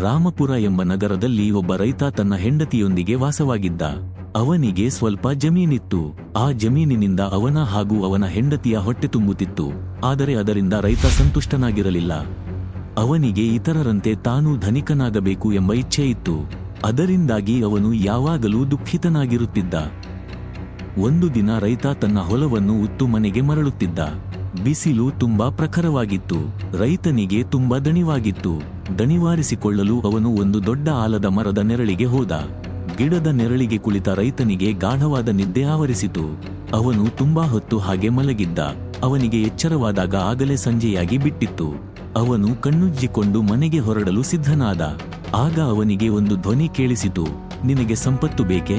ರಾಮಪುರ ಎಂಬ ನಗರದಲ್ಲಿ ಒಬ್ಬ ರೈತ ತನ್ನ ಹೆಂಡತಿಯೊಂದಿಗೆ ವಾಸವಾಗಿದ್ದ. ಅವನಿಗೆ ಸ್ವಲ್ಪ ಜಮೀನಿತ್ತು. ಆ ಜಮೀನಿನಿಂದ ಅವನ ಹಾಗೂ ಅವನ ಹೆಂಡತಿಯ ಹೊಟ್ಟೆ ತುಂಬುತ್ತಿತ್ತು. ಆದರೆ ಅದರಿಂದ ರೈತ ಸಂತುಷ್ಟನಾಗಿರಲಿಲ್ಲ. ಅವನಿಗೆ ಇತರರಂತೆ ತಾನೂ ಧನಿಕನಾಗಬೇಕು ಎಂಬ ಇಚ್ಛೆ ಇತ್ತು. ಅದರಿಂದಾಗಿ ಅವನು ಯಾವಾಗಲೂ ದುಃಖಿತನಾಗಿರುತ್ತಿದ್ದ. ಒಂದು ದಿನ ರೈತ ತನ್ನ ಹೊಲವನ್ನು ಉತ್ತು ಮನೆಗೆ ಮರಳುತ್ತಿದ್ದ. ಬಿಸಿಲು ತುಂಬಾ ಪ್ರಖರವಾಗಿತ್ತು. ರೈತನಿಗೆ ತುಂಬಾ ದಣಿವಾಗಿತ್ತು. ದಣಿವಾರಿಸಿಕೊಳ್ಳಲು ಅವನು ಒಂದು ದೊಡ್ಡ ಆಲದ ಮರದ ನೆರಳಿಗೆ ಹೋದ. ಗಿಡದ ನೆರಳಿಗೆ ಕುಳಿತ ರೈತನಿಗೆ ಗಾಢವಾದ ನಿದ್ದೆ ಆವರಿಸಿತು. ಅವನು ತುಂಬಾ ಹೊತ್ತು ಹಾಗೆ ಮಲಗಿದ್ದ. ಅವನಿಗೆ ಎಚ್ಚರವಾದಾಗ ಆಗಲೇ ಸಂಜೆಯಾಗಿ ಬಿಟ್ಟಿತ್ತು. ಅವನು ಕಣ್ಣುಜ್ಜಿಕೊಂಡು ಮನೆಗೆ ಹೊರಡಲು ಸಿದ್ಧನಾದ. ಆಗ ಅವನಿಗೆ ಒಂದು ಧ್ವನಿ ಕೇಳಿಸಿತು. ನಿನಗೆ ಸಂಪತ್ತು ಬೇಕೆ?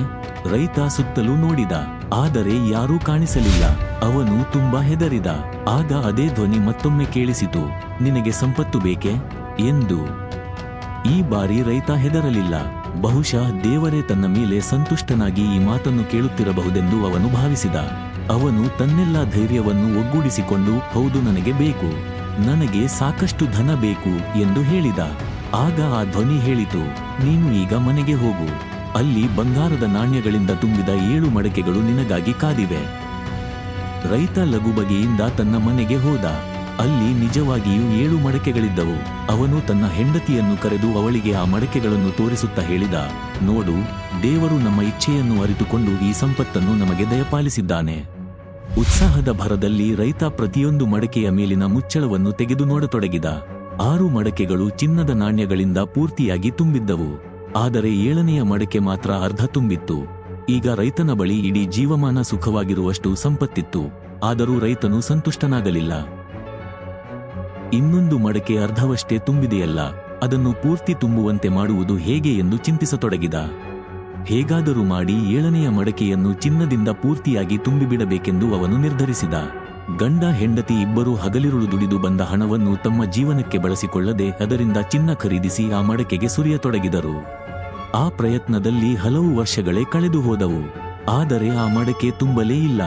ರೈತ ಸುತ್ತಲೂ ನೋಡಿದ. ಆದರೆ ಯಾರೂ ಕಾಣಿಸಲಿಲ್ಲ. ಅವನು ತುಂಬಾ ಹೆದರಿದ. ಆಗ ಅದೇ ಧ್ವನಿ ಮತ್ತೊಮ್ಮೆ ಕೇಳಿಸಿತು. ನಿನಗೆ ಸಂಪತ್ತು ಬೇಕೆ? ಎಂದು ಈ ಬಾರಿ ರೈತ ಹೆದರಲಿಲ್ಲ. ಬಹುಶಃ ದೇವರೇ ತನ್ನ ಮೇಲೆ ಸಂತುಷ್ಟನಾಗಿ ಈ ಮಾತನ್ನು ಕೇಳುತ್ತಿರಬಹುದೆಂದು ಅವನು ಭಾವಿಸಿದ. ಅವನು ತನ್ನೆಲ್ಲ ಧೈರ್ಯವನ್ನು ಒಗ್ಗೂಡಿಸಿಕೊಂಡು, ಹೌದು, ನನಗೆ ಬೇಕು. ನನಗೆ ಸಾಕಷ್ಟು ಧನ ಬೇಕು ಎಂದು ಹೇಳಿದ. ಆಗ ಆ ಧ್ವನಿ ಹೇಳಿತು, ನೀನು ಈಗ ಮನೆಗೆ ಹೋಗು. ಅಲ್ಲಿ ಬಂಗಾರದ ನಾಣ್ಯಗಳಿಂದ ತುಂಬಿದ ಏಳು ಮಡಕೆಗಳು ನಿನಗಾಗಿ ಕಾದಿವೆ ರೈತ ಲಘುಬಗೆಯಿಂದ ತನ್ನ ಮನೆಗೆ ಹೋದ. ಅಲ್ಲಿ ನಿಜವಾಗಿಯೂ ಏಳು ಮಡಕೆಗಳಿದ್ದವು. ಅವನು ತನ್ನ ಹೆಂಡತಿಯನ್ನು ಕರೆದು ಅವಳಿಗೆ ಆ ಮಡಕೆಗಳನ್ನು ತೋರಿಸುತ್ತಾ ಹೇಳಿದ, ನೋಡು, ದೇವರು ನಮ್ಮ ಇಚ್ಛೆಯನ್ನು ಅರಿತುಕೊಂಡು ಈ ಸಂಪತ್ತನ್ನು ನಮಗೆ ದಯಪಾಲಿಸಿದ್ದಾನೆ. ಉತ್ಸಾಹದ ಭರದಲ್ಲಿ ರೈತ ಪ್ರತಿಯೊಂದು ಮಡಕೆಯ ಮೇಲಿನ ಮುಚ್ಚಳವನ್ನು ತೆಗೆದು ನೋಡತೊಡಗಿದ. ಆರು ಮಡಕೆಗಳು ಚಿನ್ನದ ನಾಣ್ಯಗಳಿಂದ ಪೂರ್ತಿಯಾಗಿ ತುಂಬಿದ್ದವು. ಆದರೆ ಏಳನೆಯ ಮಡಕೆ ಮಾತ್ರ ಅರ್ಧ ತುಂಬಿತ್ತು. ಈಗ ರೈತನ ಬಳಿ ಇಡೀ ಜೀವಮಾನ ಸುಖವಾಗಿರುವಷ್ಟು ಸಂಪತ್ತಿತ್ತು. ಆದರೂ ರೈತನು ಸಂತುಷ್ಟನಾಗಲಿಲ್ಲ. ಇನ್ನೊಂದು ಮಡಕೆ ಅರ್ಧವಷ್ಟೇ ತುಂಬಿದೆಯಲ್ಲ, ಅದನ್ನು ಪೂರ್ತಿ ತುಂಬುವಂತೆ ಮಾಡುವುದು ಹೇಗೆ ಎಂದು ಚಿಂತಿಸತೊಡಗಿದ. ಹೇಗಾದರೂ ಮಾಡಿ ಏಳನೆಯ ಮಡಕೆಯನ್ನು ಚಿನ್ನದಿಂದ ಪೂರ್ತಿಯಾಗಿ ತುಂಬಿಬಿಡಬೇಕೆಂದು ಅವನು ನಿರ್ಧರಿಸಿದ. ಗಂಡ, ಹೆಂಡತಿ ಇಬ್ಬರೂ ಹಗಲಿರುಳು ದುಡಿದು ಬಂದ ಹಣವನ್ನು ತಮ್ಮ ಜೀವನಕ್ಕೆ ಬಳಸಿಕೊಳ್ಳದೆ ಅದರಿಂದ ಚಿನ್ನ ಖರೀದಿಸಿ ಆ ಮಡಕೆಗೆ ಸುರಿಯತೊಡಗಿದರು. ಆ ಪ್ರಯತ್ನದಲ್ಲಿ ಹಲವು ವರ್ಷಗಳೇ ಕಳೆದು ಹೋದವು. ಆದರೆ ಆ ಮಡಕೆ ತುಂಬಲೇ ಇಲ್ಲ.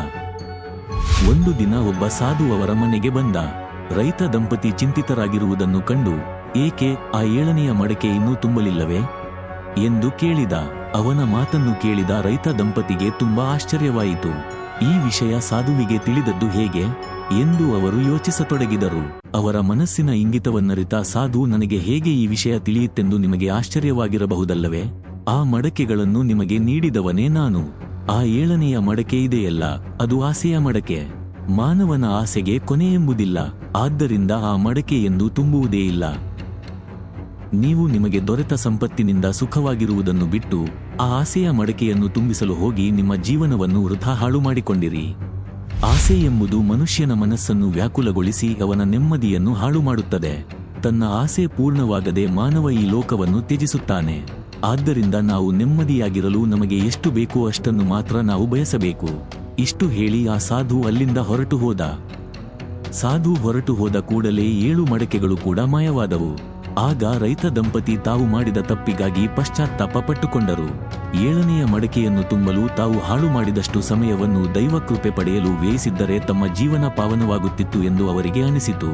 ಒಂದು ದಿನ ಒಬ್ಬ ಸಾಧು ಅವರ ಮನೆಗೆ ಬಂದ. ರೈತ ದಂಪತಿ ಚಿಂತಿತರಾಗಿರುವುದನ್ನು ಕಂಡು ಏಕೆ ಆ ಏಳನೆಯ ಮಡಕೆ ಇನ್ನೂ ತುಂಬಲಿಲ್ಲವೇ? ಎಂದು ಕೇಳಿದ, ಅವನ ಮಾತನ್ನು ಕೇಳಿದ ರೈತ ದಂಪತಿಗೆ ತುಂಬಾ ಆಶ್ಚರ್ಯವಾಯಿತು. ಈ ವಿಷಯ ಸಾಧುವಿಗೆ ತಿಳಿದದ್ದು ಹೇಗೆ? ಎಂದು ಅವರು ಯೋಚಿಸತೊಡಗಿದರು. ಅವರ ಮನಸ್ಸಿನ ಇಂಗಿತವನ್ನರಿತ ಸಾಧು ನನಗೆ ಹೇಗೆ ಈ ವಿಷಯ ತಿಳಿಯುತ್ತೆಂದು ನಿಮಗೆ ಆಶ್ಚರ್ಯವಾಗಿರಬಹುದಲ್ಲವೇ? ಆ ಮಡಕೆಗಳನ್ನು ನಿಮಗೆ ನೀಡಿದವನೇ ನಾನು. ಆ ಏಳನೆಯ ಮಡಕೆ ಇದೆಯಲ್ಲ, ಅದು ಆಸೆಯ ಮಡಕೆ. ಮಾನವನ ಆಸೆಗೆ ಕೊನೆಯೆಂಬುದಿಲ್ಲ ಆದ್ದರಿಂದ ಆ ಮಡಕೆ ಎಂದು ತುಂಬುವುದೇ ಇಲ್ಲ. ನೀವು ನಿಮಗೆ ದೊರೆತ ಸಂಪತ್ತಿನಿಂದ ಸುಖವಾಗಿರುವುದನ್ನು ಬಿಟ್ಟು ಆ ಆಸೆಯ ಮಡಕೆಯನ್ನು ತುಂಬಿಸಲು ಹೋಗಿ ನಿಮ್ಮ ಜೀವನವನ್ನು ವೃಥಾ ಹಾಳು ಮಾಡಿಕೊಂಡಿರಿ. ಆಸೆ ಎಂಬುದು ಮನುಷ್ಯನ ಮನಸ್ಸನ್ನು ವ್ಯಾಕುಲಗೊಳಿಸಿ ಅವನ ನೆಮ್ಮದಿಯನ್ನು ಹಾಳು ಮಾಡುತ್ತದೆ. ತನ್ನ ಆಸೆ ಪೂರ್ಣವಾಗದೆ ಮಾನವ ಈ ಲೋಕವನ್ನು ತ್ಯಜಿಸುತ್ತಾನೆ. ಆದ್ದರಿಂದ ನಾವು ನೆಮ್ಮದಿಯಾಗಿರಲು ನಮಗೆ ಎಷ್ಟು ಬೇಕೋ ಅಷ್ಟನ್ನು ಮಾತ್ರ ನಾವು ಬಯಸಬೇಕು. ಇಷ್ಟು ಹೇಳಿ ಆ ಸಾಧು ಅಲ್ಲಿಂದ ಹೊರಟು ಹೋದ. ಸಾಧು ಹೊರಟು ಹೋದ ಕೂಡಲೇ ಏಳು ಮಡಕೆಗಳು ಕೂಡ ಮಾಯವಾದವು. ಆಗ ರೈತ ದಂಪತಿ ತಾವು ಮಾಡಿದ ತಪ್ಪಿಗಾಗಿ ಪಶ್ಚಾತ್ತಾಪ ಪಟ್ಟುಕೊಂಡರು. ಏಳನೆಯ ಮಡಕೆಯನ್ನು ತುಂಬಲು ತಾವು ಹಾಳು ಮಾಡಿದಷ್ಟು ಸಮಯವನ್ನು ದೈವಕೃಪೆ ಪಡೆಯಲು ವ್ಯಯಿಸಿದ್ದರೆ ತಮ್ಮ ಜೀವನ ಪಾವನವಾಗುತ್ತಿತ್ತು ಎಂದು ಅವರಿಗೆ ಅನಿಸಿತು.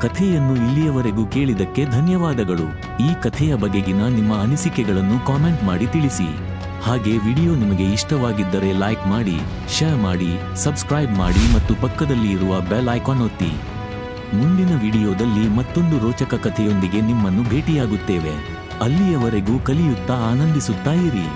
ಕಥೆಯನ್ನು ಇಲ್ಲಿಯವರೆಗೂ ಕೇಳಿದಕ್ಕೆ ಧನ್ಯವಾದಗಳು. ಈ ಕಥೆಯ ಬಗೆಗಿನ ನಿಮ್ಮ ಅನಿಸಿಕೆಗಳನ್ನು ಕಾಮೆಂಟ್ ಮಾಡಿ ತಿಳಿಸಿ. ಹಾಗೆ ವಿಡಿಯೋ ನಿಮಗೆ ಇಷ್ಟವಾಗಿದ್ದರೆ ಲೈಕ್ ಮಾಡಿ ಶೇರ್ ಮಾಡಿ ಸಬ್ಸ್ಕ್ರೈಬ್ ಮಾಡಿ ಮತ್ತು ಪಕ್ಕದಲ್ಲಿ ಇರುವ ಬೆಲ್ ಐಕಾನ್ ಒತ್ತಿ. ಮುಂದಿನ ವಿಡಿಯೋದಲ್ಲಿ ಮತ್ತೊಂದು ರೋಚಕ ಕಥೆಯೊಂದಿಗೆ ನಿಮ್ಮನ್ನು ಭೇಟಿಯಾಗುತ್ತೇವೆ. ಅಲ್ಲಿಯವರೆಗೂ ಕಲಿಯುತ್ತಾ ಆನಂದಿಸುತ್ತಾ ಇರಿ.